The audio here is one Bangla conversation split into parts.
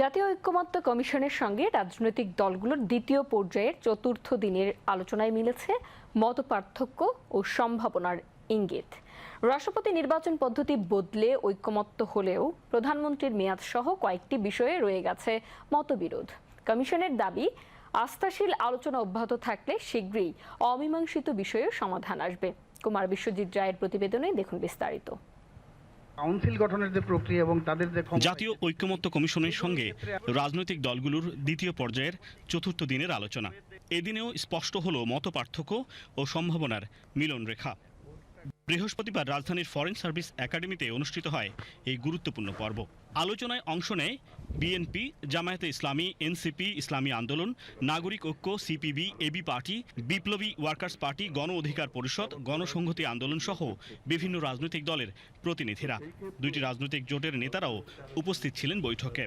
জাতীয় ঐক্যমত্য কমিশনের সঙ্গে রাজনৈতিক দলগুলোর দ্বিতীয় পর্যায়ের চতুর্থ দিনের আলোচনায় মিলেছে মতপার্থক্য ও সম্ভাবনার ইঙ্গিত। রাষ্ট্রপতি নির্বাচন পদ্ধতি বদলে ঐক্যমত্য হলেও প্রধানমন্ত্রীর মেয়াদ সহ কয়েকটি বিষয়ে রয়ে গেছে মতবিরোধ। কমিশনের দাবি, আস্থাশীল আলোচনা অব্যাহত থাকলে শীঘ্রই অমীমাংসিত বিষয়ে সমাধান আসবে। কুমার বিশ্বজিৎ রায়ের প্রতিবেদনে দেখুন বিস্তারিত। কাউন্সিল গঠনের যে প্রক্রিয়া এবং তাদের যে জাতীয় ঐক্যমত্য কমিশনের সঙ্গে রাজনৈতিক দলগুলোর দ্বিতীয় পর্যায়ের চতুর্থ দিনের আলোচনা। এদিনেও স্পষ্ট হল মত পার্থক্য ও সম্ভাবনার মিলন রেখা বৃহস্পতিবার রাজধানীর ফরেন সার্ভিস একাডেমিতে অনুষ্ঠিত হয় এই গুরুত্বপূর্ণ পর্ব। আলোচনায় অংশ নেয় বিএনপি, জামায়াতে ইসলামী, NCP, Islami Andolan, Nagorik Oikya, CPB, AB party, Biplobi workers party, Gano Adhikar Parishad, গণসংহতি আন্দোলন সহ বিভিন্ন রাজনৈতিক দলের প্রতিনিধিরা। দুইটি রাজনৈতিক জোটের নেতারাও উপস্থিত ছিলেন বৈঠকে।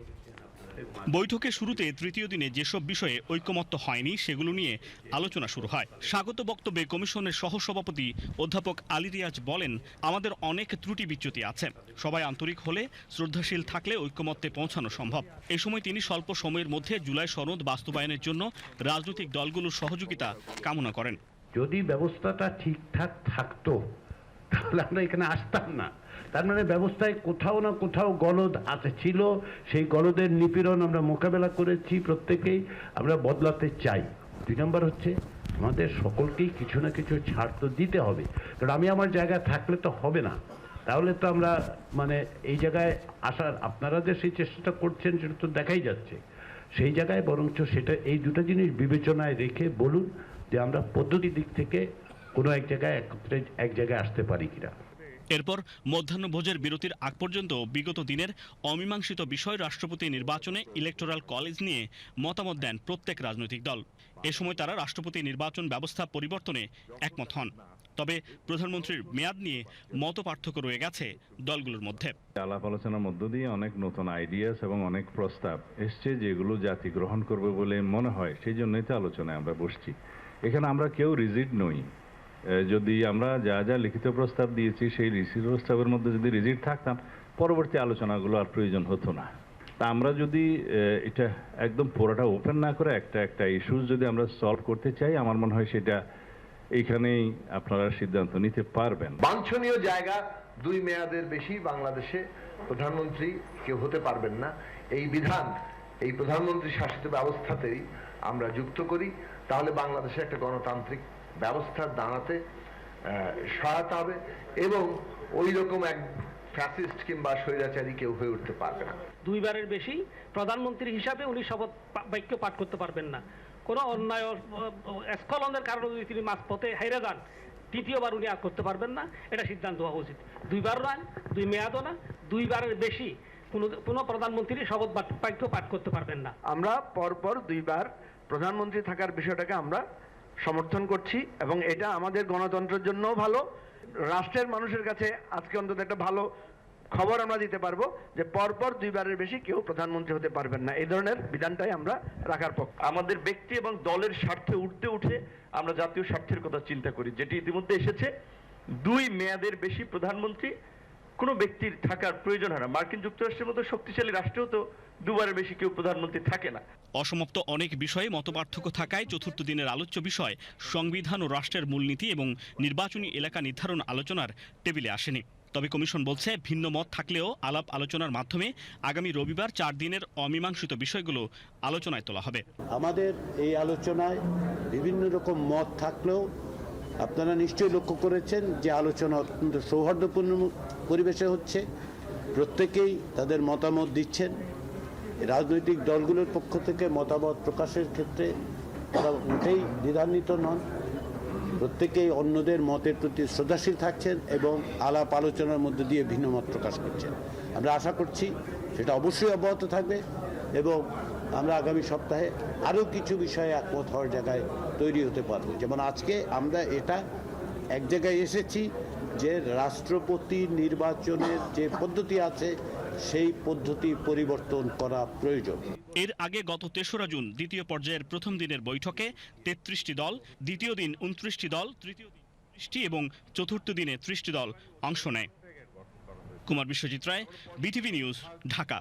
বৈঠকের শুরুতে তৃতীয় দিনে যেসব বিষয়ে ঐকমত্য হয়নি, সেগুলো নিয়ে আলোচনা শুরু হয়। স্বাগত বক্তব্যে কমিশনের সহসভাপতি অধ্যাপক আলী রিয়াজ বলেন, আমাদের অনেক ত্রুটি বিচ্যুতি আছে। সবাই আন্তরিক হলে, শ্রদ্ধাশীল থাকলে ঐক্যমত্যে পৌঁছানো সম্ভব। এ সময় তিনি স্বল্প সময়ের মধ্যে জুলাই সনদ বাস্তবায়নের জন্য রাজনৈতিক দলগুলোর সহযোগিতা কামনা করেন। যদি ব্যবস্থাটা ঠিকঠাক থাকতো তাহলে আমরা এখানে আসতাম না। তার মানে ব্যবস্থায় কোথাও না কোথাও গলদ আছে, ছিল। সেই গলদের নিপীড়ন আমরা মোকাবেলা করেছি প্রত্যেকেই। আমরা বদলাতে চাই। দুই নম্বর হচ্ছে, আমাদের সকলকেই কিছু না কিছু ছাড় তো দিতে হবে। কারণ আমি আমার জায়গায় থাকলে তো হবে না। তাহলে তো আমরা মানে এই জায়গায় আসার আপনারা যে সেই চেষ্টাটা করছেন, সেটা তো দেখাই যাচ্ছে। সেই জায়গায় বরঞ্চ সেটা, এই দুটো জিনিস বিবেচনায় রেখে বলুন যে আমরা পদ্ধতি দিক থেকে কোনো এক জায়গায় একত্রে এক জায়গায় আসতে পারি কিনা। এরপর মধ্যাহ্নভোজের বিরতির আগ পর্যন্ত বিগত দিনের অমীমাংসিত বিষয় রাষ্ট্রপতি নির্বাচনে ইলেকটোরাল কলেজ নিয়ে মতামত দেন প্রত্যেক রাজনৈতিক দল। এ সময় তারা রাষ্ট্রপতি নির্বাচন ব্যবস্থা পরিবর্তনে একমত হন। তবে প্রধানমন্ত্রীর মেয়াদ নিয়ে মত পার্থক্য রয়ে গেছে দলগুলোর মধ্যে। আলাপ আলোচনার মধ্য দিয়ে অনেক নতুন আইডিয়াস এবং অনেক প্রস্তাব এসছে যেগুলো জাতি গ্রহণ করবে বলে মনে হয়। সেই জন্যই তো আলোচনায় আমরা বসছি। এখানে আমরা কেউ রিজিড নই। যদি আমরা যা যা লিখিত প্রস্তাব দিয়েছি, সেই লিখিত প্রস্তাবের মধ্যে যদি রিজিড থাকতাম, পরবর্তী আলোচনাগুলো আর প্রয়োজন হতো না। তা আমরা যদি এটা একদম পুরোটা ওপেন না করে একটা একটা ইস্যুস যদি আমরা সলভ করতে চাই, আমার মনে হয় সেটা এইখানেই আপনারা সিদ্ধান্ত নিতে পারবেন। বাঞ্ছনীয় জায়গা, দুই মেয়াদের বেশি বাংলাদেশে প্রধানমন্ত্রী কেউ হতে পারবেন না। এই বিধান, এই প্রধানমন্ত্রী শাসিত ব্যবস্থাতেই আমরা যুক্ত করি। তাহলে বাংলাদেশে একটা গণতান্ত্রিক ব্যবস্থা দাঁড়াতে সহায়তা হবে এবং ওই রকম এক ফ্যাসিস্ট কিংবা স্বৈরাচারী কেউ হয়ে উঠতে পারবে না। দুইবারের বেশি প্রধানমন্ত্রী হিসাবে উনি শপথ বাক্য পাঠ করতে পারবেন না। কোনো অন্যায় স্খলনের কারণে যদি তিনি মাঝপথে হেরে যান তৃতীয়বার উনি আর করতে পারবেন না। এটা সিদ্ধান্ত হওয়া উচিত। দুইবার নয় দুই মেয়াদও না দুইবারের বেশি কোনো কোনো প্রধানমন্ত্রী শপথ বাক্য পাঠ করতে পারবেন না। আমরা পরপর দুইবার প্রধানমন্ত্রী থাকার বিষয়টাকে আমরা সমর্থন করছি এবং এটা আমাদের গণতন্ত্রের জন্যও ভালো। রাষ্ট্রের মানুষের কাছে আজকে অন্তত একটা ভালো খবর আমরা দিতে পারব যে পরপর দুইবারের বেশি কেউ প্রধানমন্ত্রী হতে পারবেন না। এই ধরনের বিধানটাই আমরা রাখার পক্ষে। আমাদের ব্যক্তি এবং দলের স্বার্থে উঠতে উঠে আমরা জাতীয় স্বার্থের কথা চিন্তা করি, যেটি ইতিমধ্যে এসেছে। দুই মেয়াদের বেশি প্রধানমন্ত্রী কোনো ব্যক্তির থাকার প্রয়োজন হয় না। মার্কিন যুক্তরাষ্ট্রের মতো শক্তিশালী রাষ্ট্রেও তো দুবারের বেশি কেউ প্রধানমন্ত্রী থাকে না। অসমাপ্ত অনেক বিষয়ে মতপার্থক্য থাকায় চতুর্থ দিনের আলোচ্য বিষয় সংবিধান ও রাষ্ট্রের মূলনীতি এবং নির্বাচনী এলাকা নির্ধারণ আলোচনার টেবিলে আসেনি। তবে কমিশন বলছে ভিন্ন মত থাকলেও আলাপ আলোচনার মাধ্যমে আগামী রবিবার চার দিনের অমীমাংসিত বিষয়গুলো আলোচনায় তোলা হবে। আমাদের এই আলোচনায় বিভিন্ন রকম মত থাকলেও আপনারা নিশ্চয়ই লক্ষ্য করেছেন যে আলোচনা অত্যন্ত সৌহার্দ্যপূর্ণ পরিবেশে হচ্ছে। প্রত্যেকেই তাদের মতামত দিচ্ছেন। রাজনৈতিক দলগুলোর পক্ষ থেকে মতামত প্রকাশের ক্ষেত্রে তারা মোটেই দ্বিধান্বিত নন। প্রত্যেকেই অন্যদের মতের প্রতি শ্রদ্ধাশীল থাকছেন এবং আলাপ আলোচনার মধ্যে দিয়ে ভিন্ন মত প্রকাশ করছেন। আমরা আশা করছি সেটা অবশ্যই অব্যাহত থাকবে এবং আমরা আগামী সপ্তাহে আরও কিছু বিষয়ে একমত হওয়ার জায়গায় তৈরি হতে পারব। যেমন আজকে আমরা এটা এক জায়গায় এসেছি যে রাষ্ট্রপতি নির্বাচনের যে পদ্ধতি আছে, সেই পদ্ধতি পরিবর্তন করা প্রয়োজন। এর আগে গত তেসরা জুন দ্বিতীয় পর্যায়ের প্রথম দিনের বৈঠকে তেত্রিশটি দল, দ্বিতীয় দিন উনত্রিশটি দল, তৃতীয় দিন ত্রিশটি এবং চতুর্থ দিনে ত্রিশটি দল অংশ নেয়। Kumar Biswajit Roy, BTV news, Dhaka.